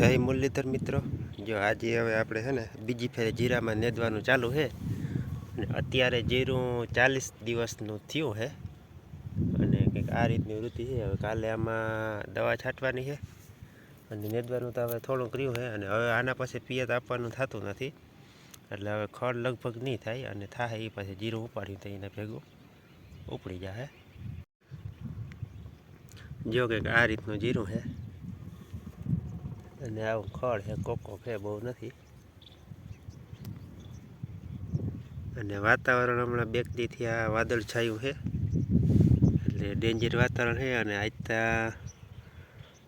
જય મુરલીધર મિત્રો. જો આજે હવે આપણે છે ને બીજી ફેરે જીરામાં નેદવાનું ચાલુ છે. અને અત્યારે જીરું ચાલીસ દિવસનું થયું છે. અને કંઈક આ રીતની વૃત્તિ છે. હવે કાલે આમાં દવા છાંટવાની છે. અને નેદવાનું તો હવે થોડુંક રહ્યું છે. અને હવે આના પાસે પિયત આપવાનું થતું નથી. એટલે હવે ખડ લગભગ નહીં થાય અને થાય એ પાસે જીરું ઉપાડ્યું તો એના ભેગું ઉપડી જાય જો કંઈક આ રીતનું જીરું છે. અને આવું ખડ છે કોકો છે બહુ નથી. અને વાતાવરણ હમણાં બેક દીથી આ વાદળ છાયું છે એટલે ડેન્જર વાતાવરણ છે અને આજતા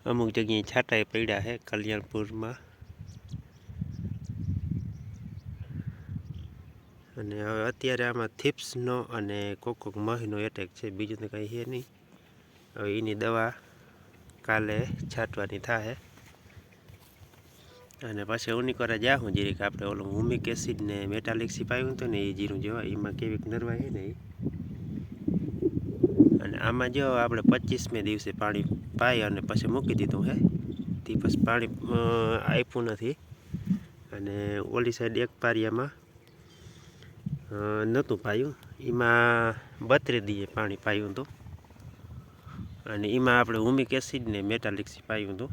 અમુક જગ્યાએ છાંટાઈ પડ્યા છે કલ્યાણપુરમાં. અને હવે અત્યારે આમાં થિપ્સનો અને કોકોક મહિનો એટેક છે, બીજું તો કંઈ છે નહીં. હવે એની દવા કાલે છાંટવાની થાય અને પછી ઉનિકોરા હું જીરીક આપણે ઓલું હુમિક એસિડ ને મેટાલિક્સી પાયું હતું ને એ જીરું જેવા, એમાં કેવીક નરવા છે ને અને આમાં જો આપણે પચીસમે દિવસે પાણી પાઈ અને પછી મૂકી દીધું હે, તે પછી પાણી આપ્યું નથી. અને ઓલી સાઈડ એક પારિયામાં નહોતું પાયું. એમાં બત્રી દીએ પાણી પાયું હતું. અને એમાં આપણે હુમિક એસિડ ને મેટાલિક્સી પાયું હતું.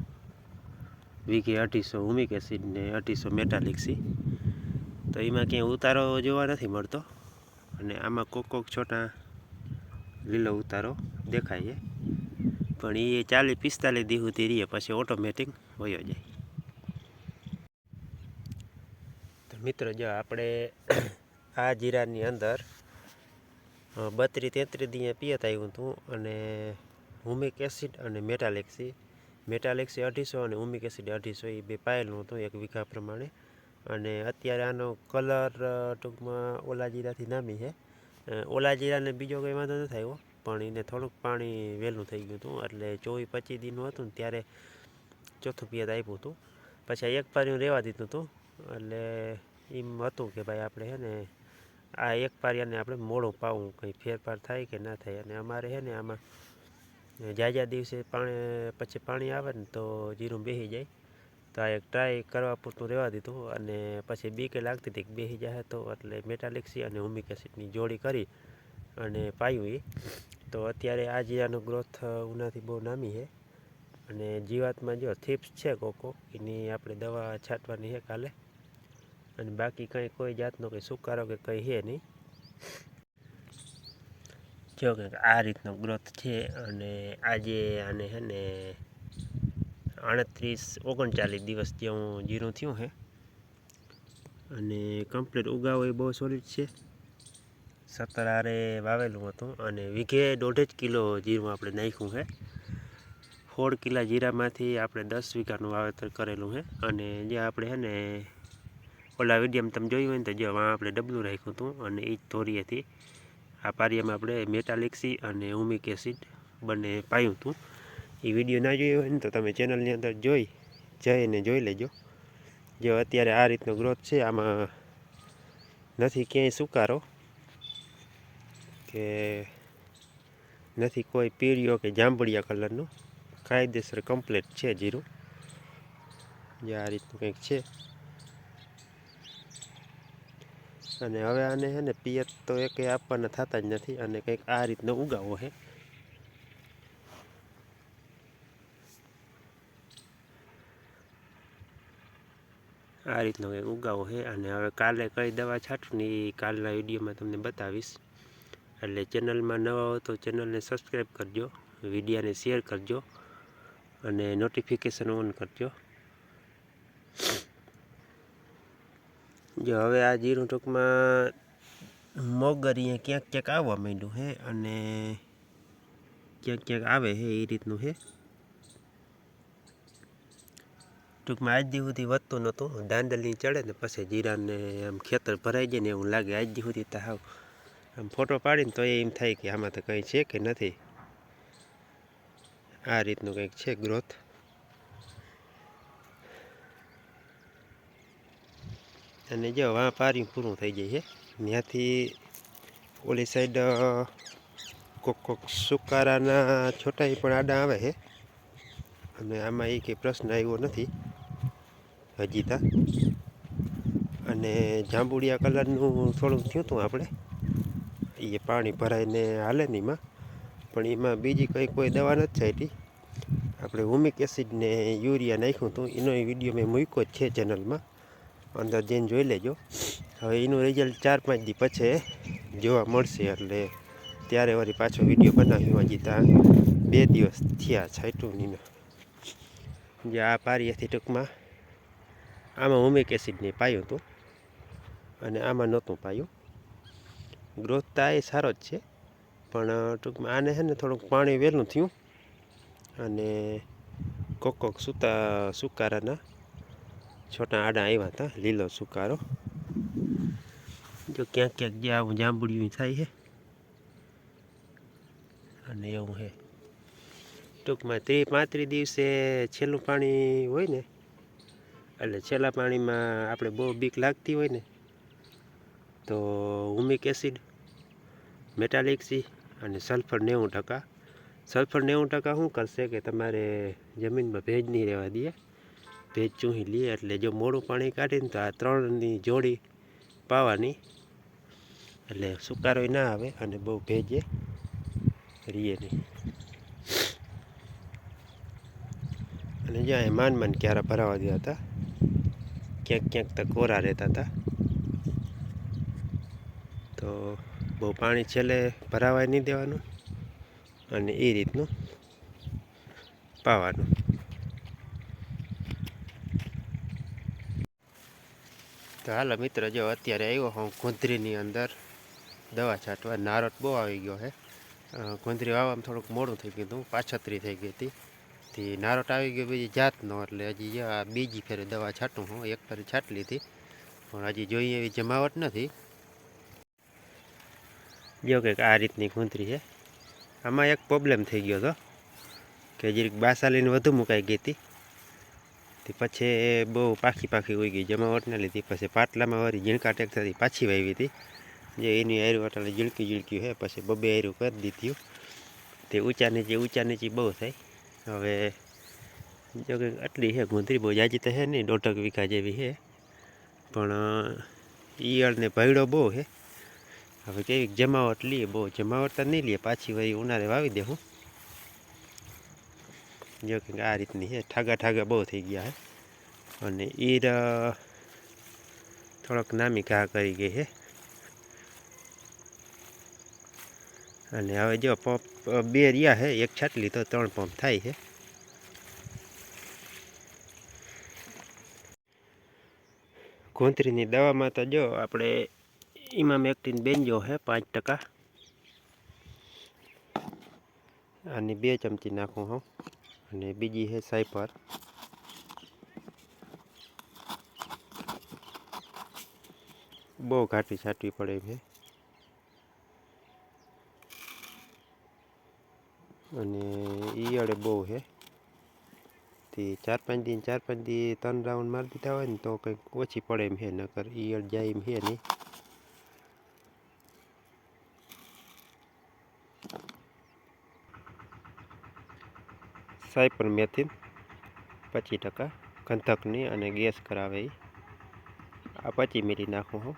વીઘે અઢીસો, હુમિક એસિડ ને અઢીસો મેટાલિક્સી તો એમાં ક્યાંય ઉતારો જોવા નથી મળતો. અને આમાં કોક કોક છોટા લીલો ઉતારો દેખાય છે. પણ એ ચાલીસ પિસ્તાલીસ દી સુધી રહીએ પછી ઓટોમેટિક વયો જાય. તો મિત્રો જો આપણે આ જીરાની અંદર બત્રીસ તેત્રીસ દી પિયત આવ્યું હતું. અને હુમિક એસિડ અને મેટાલેક્સી મેટાલેક્સી અઢીસો અને ઉમિક એસિડ અઢીસો, એ બે પાયેલું હતું, એક વીઘા પ્રમાણે. અને અત્યારે આનો કલર ટૂંકમાં ઓલા જીરાથી નામી છે. ઓલા જીરાને બીજો કંઈ વાંધો નથી આવ્યો પણ એને થોડુંક પાણી વહેલું થઈ ગયું હતું. એટલે ચોવીસ પચીસ દિનનું હતું ને ત્યારે ચોથું પિયત આપ્યું હતું. પછી એક પાર્યું રહેવા દીધું હતું. એટલે એમ હતું કે ભાઈ આપણે છે ને આ એક પારિયાને આપણે મોડું પાવું, કંઈ ફેરફાર થાય કે ના થાય. અને અમારે છે ને આમાં જાજા દિવસે પાણી, પછી પાણી આવે ને તો જીરું બેસી જાય. તો આ એક ટ્રાય કરવા પૂરતું રહેવા દીધું અને પછી બીકે લાગતી હતી કે બેસી જાય તો, એટલે મેટાલિક્સી અને હુમિક એસિડની જોડી કરી અને પાયું એ તો અત્યારે આ જીરાનો ગ્રોથ ઉનાથી બહુ નામી છે. અને જીવાતમાં જો થીપ્સ છે કોકો, એની આપણે દવા છાંટવાની છે કાલે. અને બાકી કંઈ કોઈ જાતનો કંઈ સુકારો કે કંઈ છે નહીં. જો કે આ રીતનો ગ્રોથ છે અને આજે આને છે ને આડત્રીસ ઓગણચાલીસ દિવસ જેવું જીરું થયું છે અને કમ્પ્લીટ ઉગાવો એ બહુ સોલિડ છે. સત્તર આરે વાવેલું હતું અને વીઘે દોઢ જ કિલો જીરું આપણે નાખ્યું છે સોળ કિલા જીરામાંથી આપણે દસ વીઘાનું વાવેતર કરેલું છે અને જે આપણે છે ને ઓલા વિડીયામાં તમે જોયું હોય ને તો જે આપણે ડબલું રાખ્યું હતું અને એ જ ધોરીએથી આ પારિયામાં આપણે મેટાલિક્સી અને ઉમિક એસિડ બંને પાયું હતું. એ વીડિયો ના જોયો હોય ને તો તમે ચેનલની અંદર જોઈ, જઈને જોઈ લેજો. જો અત્યારે આ રીતનો ગ્રોથ છે, આમાં નથી ક્યાંય સુકારો કે નથી કોઈ પીળિયો કે જાંબળિયા કલરનું કાયદેસર કમ્પ્લેટ છે જીરું. જે આ રીતનું કંઈક છે. અને હવે આને છે ને પિયત તો એકે આપવાના થતા જ નથી અને કંઈક આ રીતનો ઉગાવો છે આ રીતનો કંઈક ઉગાવો છે અને હવે કાલે કઈ દવા છાંટું ને એ કાલના વિડીયોમાં તમને બતાવીશ. એટલે ચેનલમાં નવા હો તો ચેનલને સબસ્ક્રાઈબ કરજો, વિડીયાને શેર કરજો અને નોટિફિકેશન ઓન કરજો. જો હવે આ જીરું ટૂંકમાં મોગર અહીંયા ક્યાંક ક્યાંક આવવા માંડ્યું હે અને ક્યાંક ક્યાંક આવે હે એ રીતનું હે. ટૂંકમાં આજ દી સુધી વધતું નહોતું. દાંદલની ચડે ને પછી જીરાને આમ ખેતર ભરાઈ જાય ને એવું લાગે. આજ દી સુધી તો હાવ આમ ફોટો પાડીને તો એમ થાય કે આમાં તો કંઈ છે કે નથી. આ રીતનું કંઈક છે ગ્રોથ અને જો વાં પારી પૂરું થઈ જાય છે. ત્યાંથી ઓલી સાઈડ કોક કોક સુકારાના છોટાઈ પણ આડા આવે છે. અને આમાં એ કંઈ પ્રશ્ન આવ્યો નથી હજી તા. અને જાંબુડિયા કલરનું થોડુંક થયું હતું આપણે. એ પાણી ભરાઈને હાલે ને એમાં. પણ એમાં બીજી કંઈ કોઈ દવા નથી છાંટી. આપણે હુમિક એસિડ ને યુરિયા નાખ્યું હતું એનો વીડિયો મેં મૂક્યો જ છે ચેનલમાં. અંદર જઈને જોઈ લેજો. હવે એનું રિઝલ્ટ ચાર પાંચ દી પછી જોવા મળશે એટલે ત્યારે વળી પાછો વીડિયો બનાવ્યો હજી ત્યાં બે દિવસ થયા છાંટ્યું જે આ પારિયાથી ટૂંકમાં, આમાં ઓમિક એસિડને પાયું હતું અને આમાં નહોતું પાયું. ગ્રોથ તો આ સારો જ છે, પણ ટૂંકમાં આને છે ને થોડુંક પાણી વહેલું થયું અને કોક કોક સૂતા સુકારાના છોટા આડા આવ્યા હતા, લીલો સુકારો. જો ક્યાંક ક્યાંક જે આવું જાંબુડિયું થાય છે. અને એવું છે. ટૂંકમાં ત્રીસ પાંત્રીસ દિવસે છેલ્લું પાણી હોય ને, એટલે છેલ્લા પાણીમાં આપણે બહુ બીક લાગતી હોય ને, તો હુમિક એસિડ, મેટાલિક સી અને સલ્ફર નેવું ટકા. સલ્ફર નેવું ટકા શું કરશે કે તમારે જમીનમાં ભેજ નહીં રહેવા દે ભેજ ચૂહી લઈએ એટલે જો મોડું પાણી કાઢીને તો આ ત્રણની જોડી પાવાની. એટલે સુકારોય ના આવે અને બહુ ભેજે રીએ નહીં. અને જ્યાં માન માન ક્યારે ભરાવા દેતા હતા? ક્યાંક ક્યાંક તો કોરા રહેતા હતા. તો બહુ પાણી છેલ્લે ભરાવાય નહીં દેવાનું અને એ રીતનું પાવાનું. તો હાલો મિત્ર, જો અત્યારે આવ્યો હું ગુંદરીની અંદર. દવા છાંટવા નારટ બહુ આવી ગયો છે ગુંદરી વાવવામાં થોડુંક મોડું થઈ ગયું હતું, પાછતરી થઈ ગઈ હતી. તે નારટ આવી ગયો બીજી જાતનો, એટલે હજી આ બીજી ફેરે દવા છાંટું હું, એક ફેરે છાંટી લીધી. પણ હજી જોઈએ એવી જમાવટ નથી. જો કંઈક આ રીતની ગુંદરી છે. આમાં એક પ્રોબ્લેમ થઈ ગયો હતો, કે જરીક બાસાલીને વધુ મુકાઈ ગઈ હતી. તે પછી બહુ પાખી પાખી ઉઈ ગઈ. જમાવટના લીધી પછી પાટલામાં વાળી ઝીણકા ટેક્ટરથી પાછી વાવી હતી. જે એની આયરું અટાણે ઝીણકી ઝીણક્યું છે પછી બબે આયરું કરી દીધું. તે ઊંચા નીચે ઊંચા નીચે બહુ થાય. હવે જો કે આટલી છે ગુંદરી બહુ જાજી તો છે નહીં દોઢક વીઘા જેવી છે પણ ઈયળને ભયડો બહુ છે હવે કેવી જમાવટ લઈએ બહુ જમાવટ તો નહીં લઈએ પાછી વળી ઉનાળે વાવી દેવું જો કે આ રીતની છે ઠાગા ઠાગા બહુ થઈ ગયા છે અને ઈર થોડોક નામી ઘા કરી ગઈ છે અને હવે જો પંપ બે રહ્યા છે એક છાટલી તો ત્રણ પંપ થાય છે ગોંતરીની દવામાં તો જો આપણે ઇમામ એક્ટિન બેન્જો છે પાંચ ટકા અને બે ચમચી નાખું હું અને બીજી છે સાયપર. બહુ ઘાટી છાંટવી પડે છે. અને ઈયળે બહુ છે. તે ચાર પાંચ દિન, ચાર પાંચ દિન ત્રણ રાઉન્ડ મારી દીધા હોય ને તો કંઈક ઓછી પડે એમ છે, નકર ઈયળ જાય એમ છે નહીં. સાયપર મેથી પચીસ ટકા ગંધકની અને ગેસ કરાવે એ આ પચી મિલી નાખું હું.